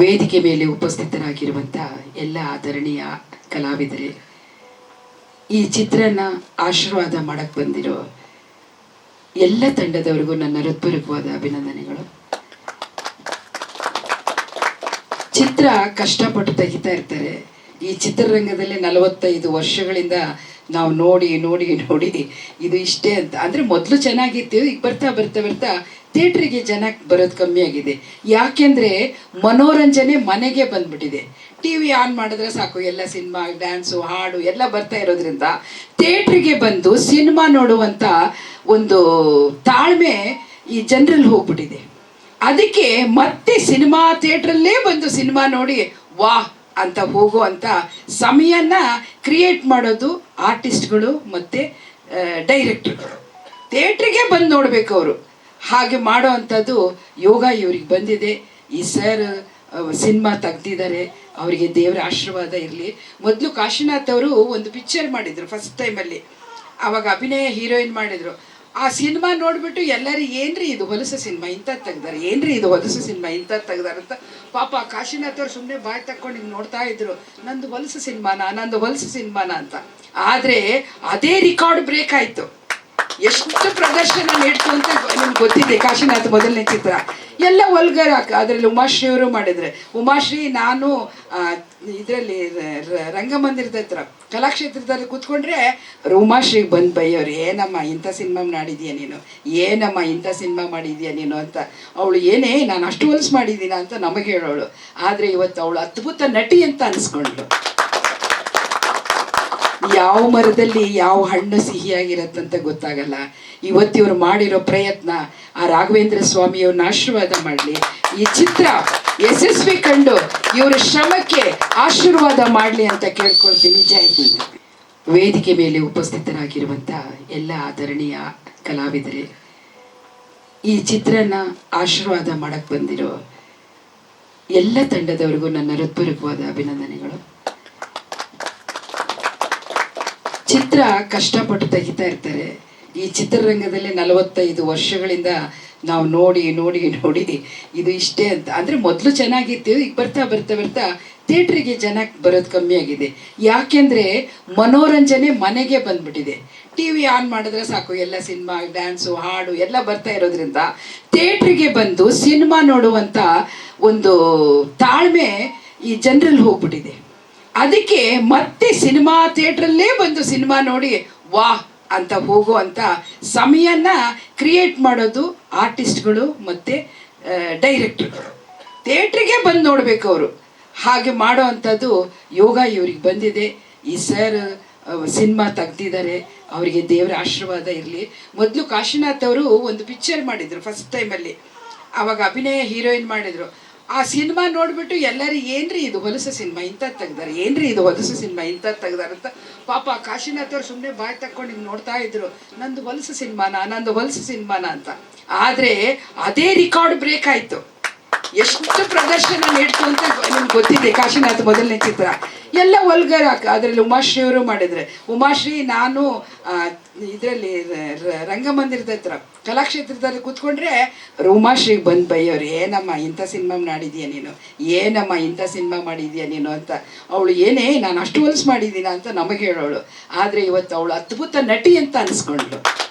ವೇದಿಕೆ ಮೇಲೆ ಉಪಸ್ಥಿತರಾಗಿರುವಂತಹ ಎಲ್ಲ ಆದರಣೀಯ ಕಲಾವಿದರೇ, ಈ ಚಿತ್ರನ ಆಶೀರ್ವಾದ ಮಾಡಕ್ಕೆ ಬಂದಿರೋ ಎಲ್ಲ ತಂಡದವರಿಗೂ ನನ್ನ ಹೃತ್ಪೂರ್ವಕವಾದ ಅಭಿನಂದನೆಗಳು. ಚಿತ್ರ ಕಷ್ಟಪಟ್ಟು ತೆಗಿತಾ ಇರ್ತಾರೆ. ಈ ಚಿತ್ರರಂಗದಲ್ಲಿ ನಲವತ್ತೈದು ವರ್ಷಗಳಿಂದ ನಾವು ನೋಡಿ ನೋಡಿ ನೋಡಿ, ಇದು ಇಷ್ಟೇ ಅಂತ. ಅಂದರೆ ಮೊದಲು ಚೆನ್ನಾಗಿತ್ತು, ಈಗ ಬರ್ತಾ ಬರ್ತಾ ಬರ್ತಾ ಥಿಯೇಟ್ರಿಗೆ ಜನ ಬರೋದು ಕಮ್ಮಿ ಆಗಿದೆ. ಯಾಕೆಂದರೆ ಮನೋರಂಜನೆ ಮನೆಗೆ ಬಂದ್ಬಿಟ್ಟಿದೆ. ಟಿ ವಿ ಆನ್ ಮಾಡಿದ್ರೆ ಸಾಕು, ಎಲ್ಲ ಸಿನಿಮಾ, ಡ್ಯಾನ್ಸು, ಹಾಡು ಎಲ್ಲ ಬರ್ತಾ ಇರೋದ್ರಿಂದ ಥಿಯೇಟ್ರಿಗೆ ಬಂದು ಸಿನಿಮಾ ನೋಡುವಂಥ ಒಂದು ತಾಳ್ಮೆ ಈ ಜನರಲ್ಲಿ ಹೋಗ್ಬಿಟ್ಟಿದೆ. ಅದಕ್ಕೆ ಮತ್ತೆ ಸಿನಿಮಾ ಥಿಯೇಟ್ರಲ್ಲೇ ಬಂದು ಸಿನಿಮಾ ನೋಡಿ ವಾಹ್ ಅಂತ ಹೋಗುವಂಥ ಸಮಯನ ಕ್ರಿಯೇಟ್ ಮಾಡೋದು ಆರ್ಟಿಸ್ಟ್ಗಳು ಮತ್ತು ಡೈರೆಕ್ಟ್ರುಗಳು. ಥಿಯೇಟ್ರಿಗೆ ಬಂದು ನೋಡಬೇಕು ಅವರು. ಹಾಗೆ ಮಾಡೋ ಅಂಥದ್ದು ಯೋಗ ಇವ್ರಿಗೆ ಬಂದಿದೆ. ಈ ಸರ್ ಸಿನಿಮಾ ತೆಗ್ದಿದ್ದಾರೆ. ಅವರಿಗೆ ದೇವರ ಆಶೀರ್ವಾದ ಇರಲಿ. ಮೊದಲು ಕಾಶಿನಾಥ್ ಅವರು ಒಂದು ಪಿಕ್ಚರ್ ಮಾಡಿದರು ಫಸ್ಟ್ ಟೈಮಲ್ಲಿ. ಅವಾಗ ಅಭಿನಯ ಹೀರೋಯಿನ್ ಮಾಡಿದರು. ಆ ಸಿನಿಮಾ ನೋಡಿಬಿಟ್ಟು ಎಲ್ಲರೂ, ಏನ್ರಿ ಇದು ಹೊಲಸು ಸಿನಿಮಾ? ಇಂಥ ತೆಗ್ದಾರೆ. ಏನ್ರಿ ಇದು ಹೊಲಸು ಸಿನಿಮಾ? ಇಂಥ ತೆಗ್ದಾರೆ ಅಂತ ಪಾಪ ಕಾಶಿನಾಥ್ ಅವ್ರು ಸುಮ್ಮನೆ ಬಾಯಿ ತಕ್ಕೊಂಡು ಹಿಂಗೆ ನೋಡ್ತಾ ಇದ್ರು. ನಂದು ಹೊಲಸು ಸಿನಿಮಾನ? ನಂದು ಹೊಲಸು ಸಿನಿಮಾನ? ಅಂತ. ಆದರೆ ಅದೇ ರಿಕಾರ್ಡ್ ಬ್ರೇಕ್ ಆಯಿತು. ಎಷ್ಟು ಪ್ರದರ್ಶನ ನೀಡ್ತು ಅಂತ ನಿಮ್ಗೆ ಗೊತ್ತಿದೆ, ಕಾಶಿನಾಥ್ ಮೊದಲನೇ ಚಿತ್ರ. ಎಲ್ಲ ಒಲ್ಗರ ಅದರಲ್ಲಿ ಉಮಾಶ್ರೀಯವರು ಮಾಡಿದ್ರೆ. ಉಮಾಶ್ರೀ, ನಾನು ಇದರಲ್ಲಿ ರಂಗಮಂದಿರದ ಹತ್ರ, ಕಲಾಕ್ಷೇತ್ರದಲ್ಲಿ ಕೂತ್ಕೊಂಡ್ರೆ ಉಮಾಶ್ರೀಗೆ ಬಂದು ಬೈಯೋರು ಏನಮ್ಮ, ಇಂಥ ಸಿನಿಮಾ ಮಾಡಿದ್ಯಾ ನೀನು? ಏನಮ್ಮ, ಇಂಥ ಸಿನಿಮಾ ಮಾಡಿದ್ಯಾ ನೀನು? ಅಂತ. ಅವಳು, ಏನೇ, ನಾನು ಅಷ್ಟು ಹೊಲಸು ಮಾಡಿದ್ದೀನ? ಅಂತ ನಮಗೆ ಹೇಳೋಳು. ಆದರೆ ಇವತ್ತು ಅವಳು ಅದ್ಭುತ ನಟಿ ಅಂತ ಅನಿಸ್ಕೊಂಡ್ಳು. ಯಾವ ಮರದಲ್ಲಿ ಯಾವ ಹಣ್ಣು ಸಿಹಿಯಾಗಿರತ್ತಂತ ಗೊತ್ತಾಗಲ್ಲ. ಇವತ್ತು ಇವ್ರು ಮಾಡಿರೋ ಪ್ರಯತ್ನ ಆ ರಾಘವೇಂದ್ರ ಸ್ವಾಮಿಯವ್ರನ್ನ ಆಶೀರ್ವಾದ ಮಾಡಲಿ. ಈ ಚಿತ್ರ ಯಶಸ್ವಿ ಕಂಡು ಇವರ ಶ್ರಮಕ್ಕೆ ಆಶೀರ್ವಾದ ಮಾಡಲಿ ಅಂತ ಕೇಳ್ಕೊಳ್ತೀನಿ. ಜೈ ಹಿಂದ್. ವೇದಿಕೆ ಮೇಲೆ ಉಪಸ್ಥಿತರಾಗಿರುವಂಥ ಎಲ್ಲ ಆಧರಣೀಯ ಕಲಾವಿದರೇ, ಈ ಚಿತ್ರನ ಆಶೀರ್ವಾದ ಮಾಡಕ್ಕೆ ಬಂದಿರೋ ಎಲ್ಲ ತಂಡದವರಿಗೂ ನನ್ನ ಹೃತ್ಪೂರ್ವಕವಾದ ಅಭಿನಂದನೆಗಳು. ಚಿತ್ರ ಕಷ್ಟಪಟ್ಟು ತೆಗಿತಾ ಇರ್ತಾರೆ. ಈ ಚಿತ್ರರಂಗದಲ್ಲಿ ನಲವತ್ತೈದು ವರ್ಷಗಳಿಂದ ನಾವು ನೋಡಿ ನೋಡಿ ನೋಡಿ ಇದು ಇಷ್ಟೇ ಅಂತ. ಅಂದರೆ ಮೊದಲು ಚೆನ್ನಾಗಿತ್ತು, ಈಗ ಬರ್ತಾ ಬರ್ತಾ ಬರ್ತಾ ಥಿಯೇಟ್ರಿಗೆ ಜನ ಬರೋದು ಕಮ್ಮಿ ಆಗಿದೆ. ಯಾಕೆಂದರೆ ಮನೋರಂಜನೆ ಮನೆಗೆ ಬಂದ್ಬಿಟ್ಟಿದೆ. ಟಿ ವಿ ಆನ್ ಮಾಡಿದ್ರೆ ಸಾಕು, ಎಲ್ಲ ಸಿನಿಮಾ, ಡ್ಯಾನ್ಸು, ಹಾಡು ಎಲ್ಲ ಬರ್ತಾ ಇರೋದ್ರಿಂದ ಥಿಯೇಟ್ರಿಗೆ ಬಂದು ಸಿನಿಮಾ ನೋಡುವಂಥ ಒಂದು ತಾಳ್ಮೆ ಈ ಜನರಲ್ಲಿ ಹೋಗ್ಬಿಟ್ಟಿದೆ. ಅದಕ್ಕೆ ಮತ್ತೆ ಸಿನಿಮಾ ಥಿಯೇಟ್ರಲ್ಲೇ ಬಂದು ಸಿನಿಮಾ ನೋಡಿ, ವಾಹ್ ಅಂತ ಹೋಗುವಂಥ ಸಮಯನ ಕ್ರಿಯೇಟ್ ಮಾಡೋದು ಆರ್ಟಿಸ್ಟ್ಗಳು ಮತ್ತು ಡೈರೆಕ್ಟ್ರ್ಗಳು. ಥಿಯೇಟ್ರಿಗೆ ಬಂದು ನೋಡಬೇಕು ಅವರು. ಹಾಗೆ ಮಾಡೋ ಅಂಥದ್ದು ಯೋಗ ಇವ್ರಿಗೆ ಬಂದಿದೆ. ಈ ಸರ್ ಸಿನಿಮಾ ತೆಗ್ದಿದ್ದಾರೆ. ಅವರಿಗೆ ದೇವರ ಆಶೀರ್ವಾದ ಇರಲಿ. ಮೊದಲು ಕಾಶಿನಾಥ್ ಅವರು ಒಂದು ಪಿಕ್ಚರ್ ಮಾಡಿದರು ಫಸ್ಟ್ ಟೈಮಲ್ಲಿ. ಅವಾಗ ಅಭಿನಯ ಹೀರೋಯಿನ್ ಮಾಡಿದರು. ಆ ಸಿನಿಮಾ ನೋಡ್ಬಿಟ್ಟು ಎಲ್ಲರೂ, ಏನ್ರಿ ಇದು ಹೊಲಸ ಸಿನಿಮಾ? ಇಂಥದ್ದು ತೆಗ್ದಾರ. ಏನ್ರಿ ಇದು ಹೊಲಸ ಸಿನಿಮಾ? ಇಂಥದ್ದು ತೆಗ್ದಾರೆ? ಅಂತ ಪಾಪ ಕಾಶಿನಾಥ್ ಅವ್ರು ಸುಮ್ಮನೆ ಬಾಯ್ ತಕ್ಕೊಂಡು ಹಿಂಗೆ ನೋಡ್ತಾ ಇದ್ರು. ನಂದು ಹೊಲಸ ಸಿನಿಮಾನ? ನಂದು ಹೊಲಸ ಸಿನಿಮಾನ? ಅಂತ. ಆದರೆ ಅದೇ ರಿಕಾರ್ಡ್ ಬ್ರೇಕ್ ಆಯಿತು. ಎಷ್ಟು ಪ್ರದರ್ಶನ ನೀಡ್ತು ಅಂತ ನಿಮ್ಗೆ ಗೊತ್ತಿದೆ. ಕಾಶಿನಾಥ್ ಮೊದಲನೇ ಚಿತ್ರ. ಎಲ್ಲ ಒಲ್ಗರ ಅದರಲ್ಲಿ ಉಮಾಶ್ರೀ ಅವರು ಮಾಡಿದ್ರೆ. ಉಮಾಶ್ರೀ, ನಾನು ಇದರಲ್ಲಿ ರಂಗಮಂದಿರದ ಹತ್ರ, ಕಲಾಕ್ಷೇತ್ರದಲ್ಲಿ ಕೂತ್ಕೊಂಡ್ರೆ ಉಮಾಶ್ರೀಗೆ ಬಂದು ಬೈಯೋರು ಏನಮ್ಮ, ಇಂಥ ಸಿನಿಮಾ ಮಾಡಿದ್ಯಾ ನೀನು? ಏನಮ್ಮ, ಇಂಥ ಸಿನಿಮಾ ಮಾಡಿದ್ಯಾ ನೀನು? ಅಂತ. ಅವಳು, ಏನೇ, ನಾನು ಅಷ್ಟು ಹೊಲ್ಸ್ ಮಾಡಿದ್ದೀನ? ಅಂತ ನಮಗೆ ಹೇಳೋಳು. ಆದರೆ ಇವತ್ತು ಅವಳು ಅದ್ಭುತ ನಟಿ ಅಂತ ಅನಿಸ್ಕೊಂಡ್ಳು.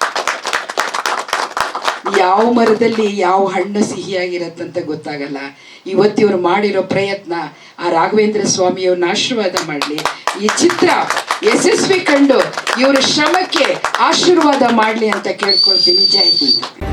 ಯಾವ ಮರದಲ್ಲಿ ಯಾವ ಹಣ್ಣು ಸಿಹಿಯಾಗಿರತ್ತಂತ ಗೊತ್ತಾಗಲ್ಲ. ಇವತ್ತಿವರು ಮಾಡಿರೋ ಪ್ರಯತ್ನ ಆ ರಾಘವೇಂದ್ರ ಸ್ವಾಮಿಯವ್ರನ್ನ ಆಶೀರ್ವಾದ ಮಾಡಲಿ. ಈ ಚಿತ್ರ ಯಶಸ್ವಿ ಕಂಡು ಇವರ ಶ್ರಮಕ್ಕೆ ಆಶೀರ್ವಾದ ಮಾಡಲಿ ಅಂತ ಕೇಳ್ಕೊಳ್ತೀನಿ. ಜೈ ಹಿಂದ್.